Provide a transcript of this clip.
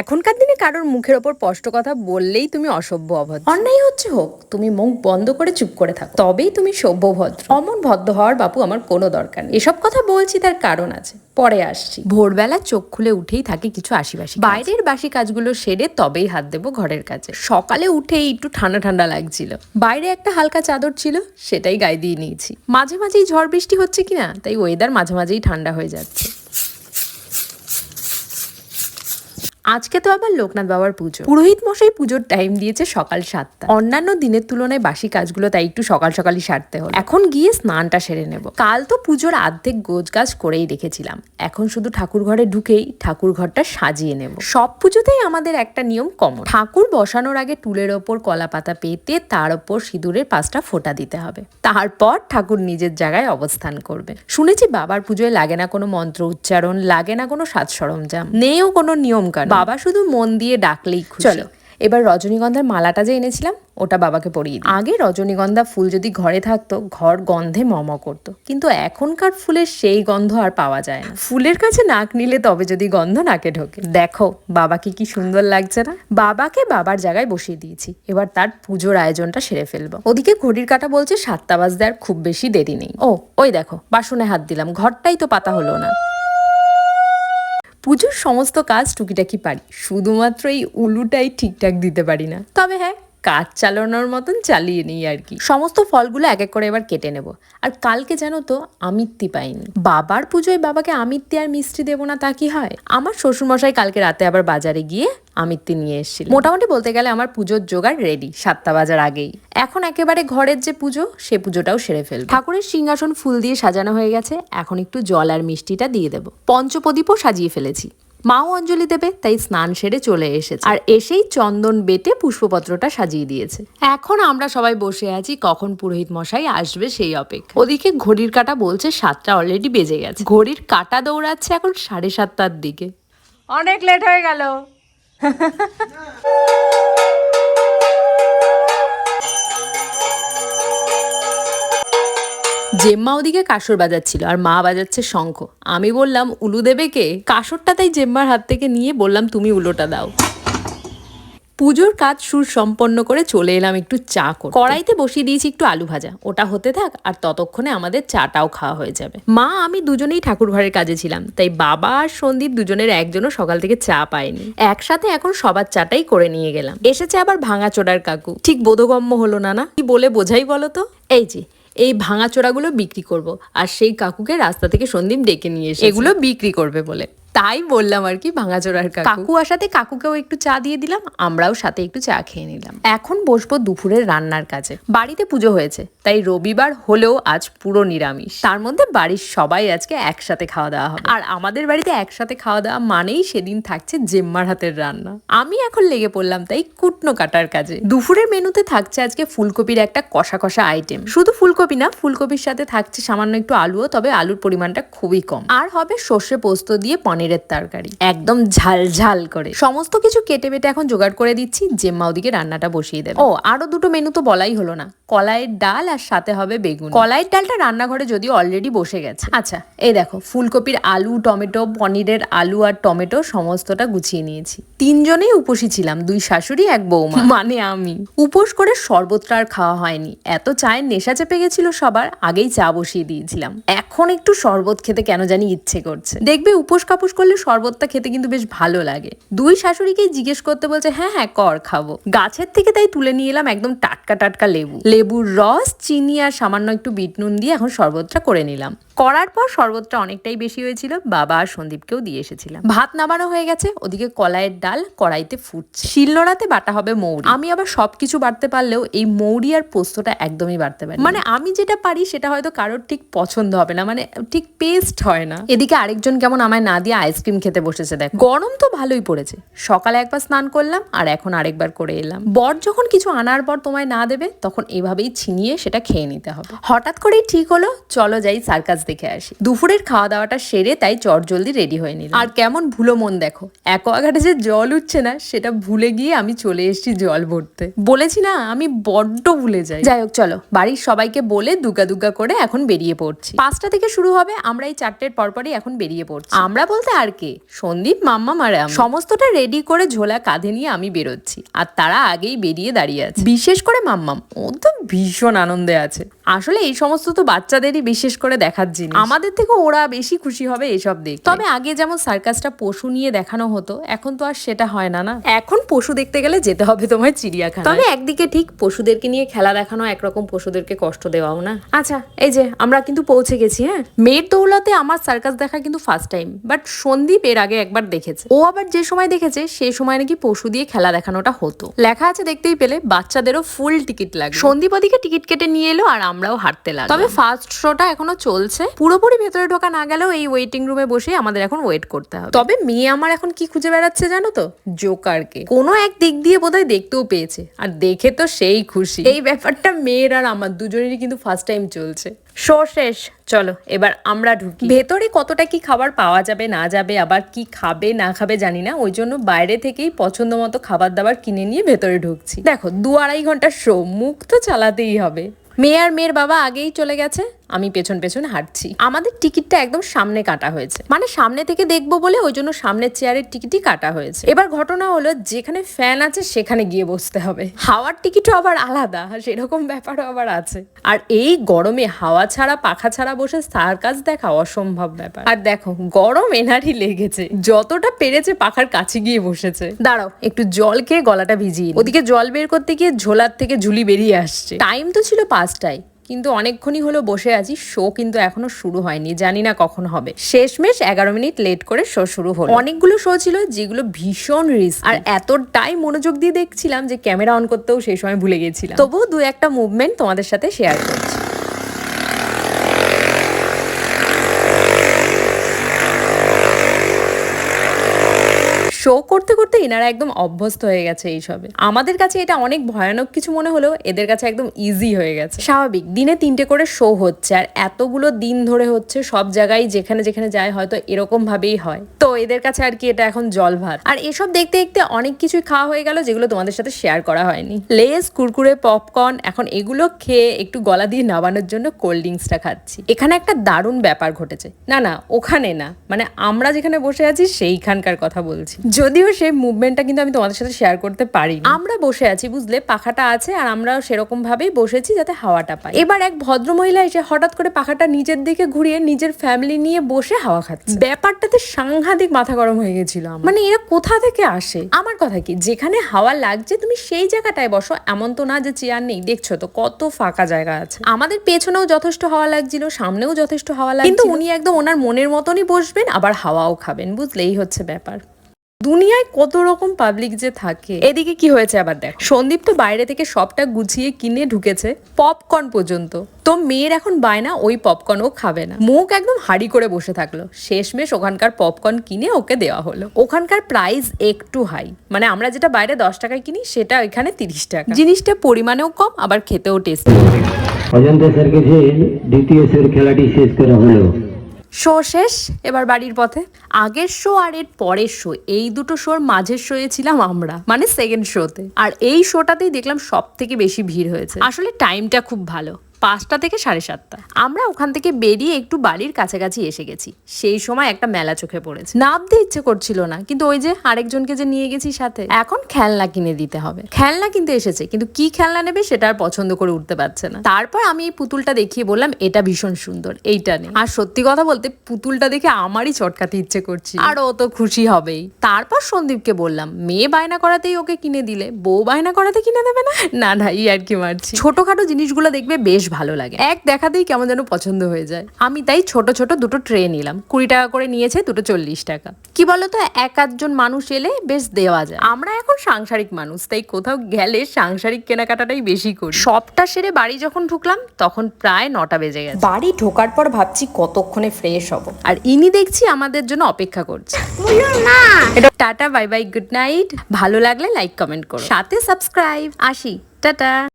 এখনকার দিনে কারোর মুখের ওপর স্পষ্ট কথা বললেই তুমি অসভ্য অভদ্র। অন্যায় হচ্ছে হোক তুমি মুখ বন্ধ করে চুপ করে থাকো। তবেই তুমি সভ্য ভদ্র। অমন ভদ্র হওয়ার বাপু আমার কোনো দরকার নেই। এসব কথা বলছি তার কারণ আছে। পরে আসছি। ভোরবেলা চোখ খুলে উঠেই থাকে কিছু আশিবাসি বাইরের বাসি কাজগুলো সেরে তবেই হাত দেবো ঘরের কাছে সকালে উঠেই একটু ঠান্ডা ঠান্ডা লাগছিল। বাইরে একটা হালকা চাদর ছিল সেটাই গায়ে দিয়ে নিয়েছি। মাঝে মাঝেই ঝড় বৃষ্টি হচ্ছে কিনা তাই ওয়েদার মাঝে মাঝেই ঠান্ডা হয়ে যাচ্ছে। আজকে তো আবার লোকনাথ বাবার পুজো। পুরোহিত মশাই পুজোর টাইম দিয়েছে সকাল সাতটা। অন্যান্য দিনের তুলনায় বাসি কাজগুলো তাই একটু সকাল সকালই সারতে হলো। এখন গিয়ে স্নানটা সেরে নেব। কাল তো পুজোর অর্ধেক গোজ গাছ করেই রেখেছিলাম। এখন শুধু ঠাকুর ঘরে ঢুকেই ঠাকুর ঘরটা সাজিয়ে নেব। সব পুজোতেই আমাদের একটা নিয়ম কমন ঠাকুর বসানোর আগে টুলের ওপর কলা পাতা পেতে তার ওপর সিঁদুরের পাঁচটা ফোঁটা দিতে হবে। তারপর ঠাকুর নিজের জায়গায় অবস্থান করবে। শুনেছি বাবার পুজোয় লাগে না কোনো মন্ত্র উচ্চারণ, লাগে না কোনো সাজ সরঞ্জাম। নেও কোনো নিয়ম কানুন বাবা শুধু মন দিয়ে ডাকলেই চলো এবার রজনীগন্ধার মালাটা যে এনেছিলাম ওটা বাবাকে পরিয়ে দিই। আগে রজনীগন্ধা ফুল যদি ঘরে থাকতো ঘর গন্ধে মম করতো। কিন্তু এখনকার ফুলের সেই গন্ধ আর পাওয়া যায় না। ফুলের কাছে নাক নিলে তবে যদি গন্ধ নাকে ঢোকে। দেখো বাবাকে কি সুন্দর লাগছে না? বাবাকে বাবার জায়গায় বসিয়ে দিয়েছি। এবার তার পুজোর আয়োজনটা সেরে ফেলব। ওদিকে ঘড়ির কাটা বলছে সাতটা বাজতে আর খুব বেশি দেরি নেই। ও ওই দেখো বাসনে হাত দিলাম। ঘরটাই তো পাতা হলো না। পুজোর সমস্ত কাজ টুকিটাকি পারি। শুধুমাত্র এই উলুটাই ঠিকঠাক দিতে পারি না। তবে হ্যাঁ কাজ চালানোর মতন চালিয়ে নিই আর কি। সমস্ত ফলগুলো এক এক করে এবার কেটে নেব। আর কালকে জানো তো আমিত্তি পাইনি। বাবার পুজোয় বাবাকে আমিত্তি আর মিষ্টি দেবো না তা কি হয়? আমার শ্বশুরমশাই কালকে রাতে আবার বাজারে গিয়ে আমিত্তি নিয়ে এসেছিল। মোটামুটি বলতে গেলে আমার পুজোর জোগাড় রেডি সাতটা বাজার আগেই। এখন একেবারে ঘরের যে পুজো, সে পুজোটাও সেরে ফেলব। ঠাকুরের সিংহাসন ফুল দিয়ে সাজানো হয়ে গেছে। এখন একটু জল আর মিষ্টিটা দিয়ে দেবো। পঞ্চপ্রদীপও সাজিয়ে ফেলেছি। মাও অঞ্জলি দেবে তাই স্নান সেরে চলে এসেছে। আর এসেই চন্দন বেটে পুষ্পপত্রটা সাজিয়ে দিয়েছে। এখন আমরা সবাই বসে আছি কখন পুরোহিত মশাই আসবে সেই অপেক্ষা ওদিকে ঘড়ির কাটা বলছে সাতটা অলরেডি বেজে গেছে। ঘড়ির কাটা দৌড়াচ্ছে এখন সাড়ে সাতটার দিকে। অনেক লেট হয়ে গেল। জেম্মা ওদিকে কাসর বাজাচ্ছিল আর মা বাজাচ্ছে শঙ্খ। আমি বললাম, উলু দেবে কে? কাসরটা তাই জেম্মার হাত থেকে নিয়ে বললাম, তুমি উলোটা দাও। পুজোর কাজ সুর সম্পন্ন করে চলে এলাম একটু চা করে কড়াইতে বসিয়ে দিয়েছি একটু আলু ভাজা। ওটা হতে থাক, আর ততক্ষণে আমাদের চাটাও খাওয়া হয়ে যাবে। মা, আমি দুজনেই ঠাকুর ঘরের কাজে ছিলাম, তাই বাবা আর সন্দীপ দুজনের একজনও সকাল থেকে চা পায়নি। একসাথে এখন সবার চাটাই করে নিয়ে গেলাম। এসেছে আবার ভাঙা চোড়ার কাকু। ঠিক বোধগম্য হলো না না কি বলে বোঝাই বলো তো? এই যে এই ভাঙাচোরাগুলো বিক্রি করব। আর সেই কাকুকে রাস্তা থেকে সন্দীপ ডেকে নিয়ে এসে এগুলো বিক্রি করবে বলে। তাই বললাম আর কি ভাঙাচোরার কাকু। কাকু আসাতে কাকুকেও একটু চা দিয়ে দিলাম আমরাও সাথে একটু চা খেয়ে নিলাম। এখন বসবো দুপুরের রান্নার কাজে। বাড়িতে পুজো হয়েছে তাই রবিবার হলেও আজ পুরো নিরামিষ। তার মধ্যে বাড়ির সবাই আজকে একসাথে খাওয়া দাওয়া হবে। আর আমাদের বাড়িতে একসাথে খাওয়া দাওয়া মানেই সেদিন থাকছে জেম্মার হাতের রান্না। আমি এখন লেগে পড়লাম তাই কুটনো কাটার কাজে। দুপুরের মেনুতে থাকছে আজকে ফুলকপির একটা কষা কষা আইটেম শুধু ফুলকপি না ফুলকপির সাথে থাকছে সামান্য একটু আলুও তবে আলুর পরিমাণটা খুবই কম। আর হবে সর্ষে পোস্ত দিয়ে পনিরের তরকারি। একদম ঝাল ঝাল করে। সমস্ত কিছু কেটে বেটে এখন জোগাড় করে দিচ্ছি জেম্মা ওদিকে রান্নাটা বসিয়ে দেবে। ও আরও দুটো মেনু তো বলাই হলো না। কলাইয়ের ডাল আর সাথে হবে বেগুন। কলাইয়ের ডালটা রান্নাঘরে যদিও অলরেডি বসে গেছে। আচ্ছা এই দেখো ফুলকপির আলু টমেটো পনিরের আলু আর টমেটো সমস্তটা গুছিয়ে নিয়েছি। তিনজনেই উপসী ছিলাম দুই শাশুড়ি এক বৌমা। মানে আমি। উপোস করে শরবতটা আর খাওয়া হয়নি। এত চায়ের নেশা চেপে গেছিল সবার আগেই চা বসিয়ে দিয়েছিলাম। এখন একটু শরবত খেতে কেন জানি ইচ্ছে করছে। দেখবে উপোস কাপুস করলে শরবতটা খেতে কিন্তু বেশ ভালো লাগে। দুই শাশুড়িকে জিজ্ঞেস করতে বলছে হ্যাঁ হ্যাঁ কর, খাব। গাছের থেকে তাই তুলে নিয়ে এলাম একদম টাটকা টাটকা লেবু। লেবুর রস, চিনি আর সামান্য একটু বিট নুন দিয়ে এখন শরবতটা করে নিলাম। করার পর শরবতটা অনেকটাই বেশি হয়েছিল। বাবা আর সন্দীপকেও দিয়ে এসেছিলাম। ভাত নামানো হয়ে গেছে, ওদিকে কলাইয়ের ডাল কড়াইতে ফুটছে। শিলনোড়াতে বাটা হবে মৌরি। আমি আবার সবকিছু বাড়তে পারলেও এই মৌরি আর পোস্তটা একদমই বাড়তে পারি মানে আমি যেটা পারি সেটা হয়তো কারোর ঠিক পছন্দ হবে না মানে ঠিক পেস্ট হয় না। এদিকে আরেকজন কেমন আমায় না দিয়ে আইসক্রিম খেতে বসেছে, দেখ। গরম তো ভালোই পড়েছে। সকালে একবার স্নান করলাম আর এখন আরেকবার করে এলাম। বর যখন কিছু আনার পর তোমায় না দেবে, তখন এভাবেই ছিনিয়ে সেটা খেয়ে নিতে হবে। হঠাৎ করেই ঠিক হলো, চলো যাই সার্কাস দেখে আসি। দুপুরের খাওয়া দাওয়াটা সেরে তাই চট জলদি রেডি হয়ে নিলাম। আর কেমন ভুলো মন দেখো অ্যাকোয়াগার্ডে যে জল উঠছে না, সেটা ভুলে গিয়ে আমি চলে এসেছি জল ভরতে। বলেছি না, আমি বড্ড ভুলে যাই। যাই হোক, চলো, বাড়ির সবাইকে বলে দুগা দুগা করে এখন বেরিয়ে পড়ছি। পাঁচটা থেকে শুরু হবে, আমরা এই চারটের পরপরই এখন বেরিয়ে পড়ছি। আমরা বলতে আর কে? সন্দীপ, মাম্মা, মারে। সমস্তটা রেডি করে ঝোলা কাঁধে নিয়ে আমি বেরোচ্ছি। আর তারা আগেই বেরিয়ে দাঁড়িয়ে আছে। বিশেষ করে মাম্মাম, ও তো ভীষণ আনন্দে আছে। আসলে এই সমস্ত তো বাচ্চাদেরই বিশেষ করে দেখার জিনিস। আমাদের থেকে ওরা বেশি খুশি হবে এসব দেখে। তবে আগে যেমন সার্কাসটা পশু নিয়ে দেখানো হতো এখন তো আর সেটা হয় না না? এখন পশু দেখতে গেলে যেতে হবে তোমার চিড়িয়াখানা তবে একদিকে ঠিক পশুদেরকে নিয়ে খেলা দেখানো একরকম পশুদেরকে কষ্ট দেওয়াও না। আচ্ছা এই যে আমরা কিন্তু পৌঁছে গেছি হ্যাঁ? মেয়ের দৌলতে আমার সার্কাস দেখা কিন্তু ফার্স্ট টাইম বাট সন্দীপ এর আগে একবার দেখেছে। ও আবার যে সময় দেখেছে সেই সময় নাকি পশু দিয়ে খেলা দেখানোটা হতো। লেখা আছে দেখতেই পেলে বাচ্চাদেরও ফুল টিকিট লাগে সন্দীপ ওদিকে টিকিট কেটে নিয়ে এলো আর আমরাও হাঁটতে লাগলাম। তবে ফার্স্ট শোটা এখনও চলছে। পুরোপুরি ভেতরে ঢোকা না গেলেও এই ওয়েটিং রুমে বসে আমাদের এখন ওয়েট করতে হবে। তবে মেয়ে আমার এখন কি খুঁজে বেড়াচ্ছে জানো তো? জোকারকে কোনো এক দিক দিয়ে বোধহয় দেখতেও পেয়েছে। আর দেখে তো সেই খুশি। এই ব্যাপারটা মেয়ের আর আমার দুজনেরই কিন্তু ফার্স্ট টাইম চলছে। শো শেষ। চলো, এবার আমরা ঢুকি। ভেতরে কতটা কি খাবার পাওয়া যাবে, না যাবে, আবার কি খাবে, না খাবে জানি না। ওই জন্য বাইরে থেকেই পছন্দ মতো খাবার দাবার কিনে নিয়ে ভেতরে ঢুকছি। দেখো, দু আড়াই ঘণ্টার শো মুখ তো চালাতেই হবে। মেয়ে আর মেয়ের বাবা আগেই চলে গেছে? আমি পেছন পেছন হাঁটছি। আমাদের টিকিটটা একদম সামনে কাটা হয়েছে। মানে সামনে থেকে দেখব বলে ওই জন্য সামনের চেয়ারের টিকিটই কাটা হয়েছে। এবার ঘটনা হলো যেখানে ফ্যান আছে সেখানে গিয়ে বসতে হবে। হাওয়ার টিকিটও আবার আলাদা, সেরকম ব্যাপারও আবার আছে। আর এই গরমে হাওয়া ছাড়া, পাখা ছাড়া বসে সার্কাস দেখা অসম্ভব ব্যাপার। আর দেখো, গরম এনারই লেগেছে। যতটা পেরেছে পাখার কাছে গিয়ে বসেছে। দাঁড়াও, একটু জল খেয়ে গলাটা ভিজিয়ে ওদিকে জল বের করতে গিয়ে ঝোলার থেকে ঝুলি বেরিয়ে আসছে। টাইম তো ছিল পাঁচটায়। কিন্তু অনেকক্ষণই হলো বসে আছি শো কিন্তু এখনও শুরু হয়নি, জানি না কখন হবে। শেষমেশ এগারো মিনিট লেট করে শো শুরু হলো। অনেকগুলো শো ছিল যেগুলো ভীষণ রিস্ক আর এতটাই মনোযোগ দিয়ে দেখছিলাম যে ক্যামেরা অন করতেও সেই সময় ভুলে গেছিলাম। তবুও দু একটা মুভমেন্ট তোমাদের সাথে শেয়ার করছি শো করতে এনারা একদম অভ্যস্ত হয়ে গেছে এইসবে। আমাদের কাছে এটা অনেক ভয়ানক কিছু মনে হলেও এদের কাছে একদম ইজি হয়ে গেছে। স্বাভাবিক, দিনে তিনটে করে শো হচ্ছে, আর এতগুলো দিন ধরে হচ্ছে সব জায়গায় যেখানে যেখানে যায় হয়তো এরকম ভাবেই হয়। এদের কাছে আর কি এটা এখন জল ভাত। আর এসব দেখতে দেখতে অনেক কিছুই খাওয়া হয়ে গেল যেগুলো তোমাদের সাথে শেয়ার করা হয়নি। লেস কুরকুরে পপকর্ন এখন এগুলো খেয়ে একটু গলা দিয়ে নামানোর জন্য কোল্ড ড্রিঙ্কসটা খাচ্ছি। এখানে একটা দারুণ ব্যাপার ঘটেছে। না না, ওখানে না। মানে আমরা যেখানে বসে আছি সেইখানকার কথা বলছি। যদিও সেই মুভমেন্টটা কিন্তু আমি তোমাদের সাথে শেয়ার করতে পারি আমরা বসে আছি, বুঝলে? পাখাটা আছে আর আমরা সেরকম ভাবেই বসেছি যাতে হাওয়াটা পাই। এবার এক ভদ্র মহিলা এসে হঠাৎ করে পাখাটা নিজের দিকে ঘুরিয়ে নিজের ফ্যামিলি নিয়ে বসে হাওয়া খাচ্ছে। ব্যাপারটাতে সাংঘাতিক মাথা গরম হয়ে গেছিল মানে এরা কোথা থেকে আসে? আমার কথা কি? যেখানে হাওয়া লাগছে তুমি সেই জায়গাটায় বসো। এমন তো না যে চেয়ার নেই। দেখছ তো কত ফাঁকা জায়গা আছে। আমাদের পেছনেও যথেষ্ট হাওয়া লাগছিল সামনেও যথেষ্ট হাওয়া লাগছিল। কিন্তু উনি একদম ওনার মনের মতনই বসবেন আবার হাওয়াও খাবেন। বুঝলে? এই হচ্ছে ব্যাপার। দুনিয়ায় কত রকম পাবলিক যে থাকে, এদিকে কি হয়েছে আবার দেখ। সন্দীপ তো বাইরে থেকে সবটা গুছিয়ে কিনে ঢুকেছে পপকর্ন পর্যন্ত। তো মেয়ের এখন বায়না ওই পপকর্ন ও খাবে না। মুখ একদম হাড়ি করে বসে থাকল। শেষমেশ ওখানকার পপকর্ন কিনে ওকে দেওয়া হলো। ওখানকার প্রাইস একটু হাই মানে আমরা যেটা বাইরে দশ টাকায় কিনি, সেটা এখানে তিরিশ টাকা। জিনিসটা পরিমাণেও কম, আবার খেতেও টেস্টি অজন্তা দ্বিতীয় খেলাটি শেষ করা হলো। শো শেষ, এবার বাড়ির পথে। আগের শো আর এর পরের শো, এই দুটো শোর মাঝের শোয়ে ছিলাম আমরা মানে সেকেন্ড শোতে আর এই শোটাতেই দেখলাম সব থেকে বেশি ভিড় হয়েছে। আসলে টাইমটা খুব ভালো। পাঁচটা থেকে সাড়ে সাতটা। আমরা ওখান থেকে বেরিয়ে একটু বাড়ির কাছাকাছি এসে গেছি। সেই সময় একটা মেলা চোখে পড়েছে। নামতে ইচ্ছে করছিল না কিন্তু ওই যে আরেকজনকে যে নিয়ে গেছি সাথে। এখন খেলনা কিনে দিতে হবে। খেলনা কিনতে এসেছে কিন্তু কি খেলনা নেবে সেটা আর পছন্দ করে উঠতে পারছে না। তারপর আমি এই পুতুলটা দেখিয়ে বললাম এটা ভীষণ সুন্দর এইটা নেই আর সত্যি কথা বলতে পুতুলটা দেখে আমারই চটকাতে ইচ্ছে করছে আর ও তো খুশি হবেই। তারপর সন্দীপকে বললাম মেয়ে বায়না করাতেই ওকে কিনে দিলে বউ বায়না করাতে কিনে দেবে না? না না এই আর কি মারছি। ছোটখাটো জিনিসগুলো দেখবে বেশ ভালো লাগে। এক দেখাতেই কেমন যেন পছন্দ হয়ে যায়। আমি তাই ছোট ছোট দুটো ট্রে নিলাম। কুড়ি টাকা করে নিয়েছে দুটো চল্লিশ টাকা। কি বলতো এক আধজন মানুষ এলে বেশ দেওয়া যায়। আমরা এখন সাংসারিক মানুষ তাই কোথাও গেলে সাংসারিক কেনাকাটাটাই বেশি করি। সবটা সেরে বাড়ি যখন ঢুকলাম তখন প্রায় নটা বেজে গেছে। বাড়ি ঢোকার পর ভাবছি কতক্ষণে ফ্রেশ হব। আর ইনি দেখছি আমাদের জন্য অপেক্ষা করছে। এটা tata bye bye good night. ভালো লাগলে লাইক কমেন্ট করো। সাথে সাবস্ক্রাইব। আসি টাটা।